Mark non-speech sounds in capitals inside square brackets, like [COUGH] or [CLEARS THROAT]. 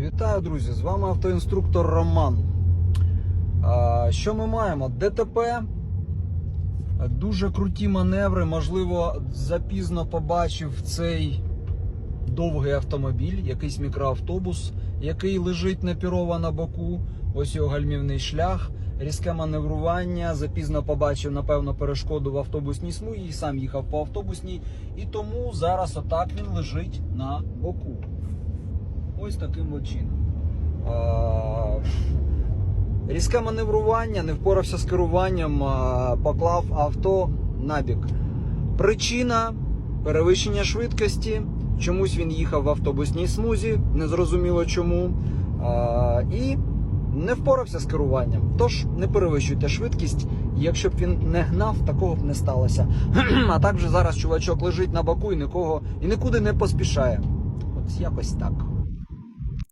Вітаю, друзі! З вами автоінструктор Роман. Що ми маємо? ДТП, дуже круті маневри. Можливо, запізно побачив цей довгий автомобіль, якийсь мікроавтобус, який лежить напірово на боку. Ось його гальмівний шлях, різке маневрування. Запізно побачив, напевно, перешкоду в автобусній смузі і сам їхав по автобусній. І тому зараз отак він лежить на боку. Ось таким от чином. Різке маневрування, не впорався з керуванням, поклав авто на бік. Причина перевищення швидкості. Чомусь він їхав в автобусній смузі, незрозуміло чому. І не впорався з керуванням. Тож не перевищуйте швидкість. Якщо б він не гнав, такого б не сталося. [CLEARS THROAT] А так вже зараз чувачок лежить на боку і нікого і нікуди не поспішає. От якось так.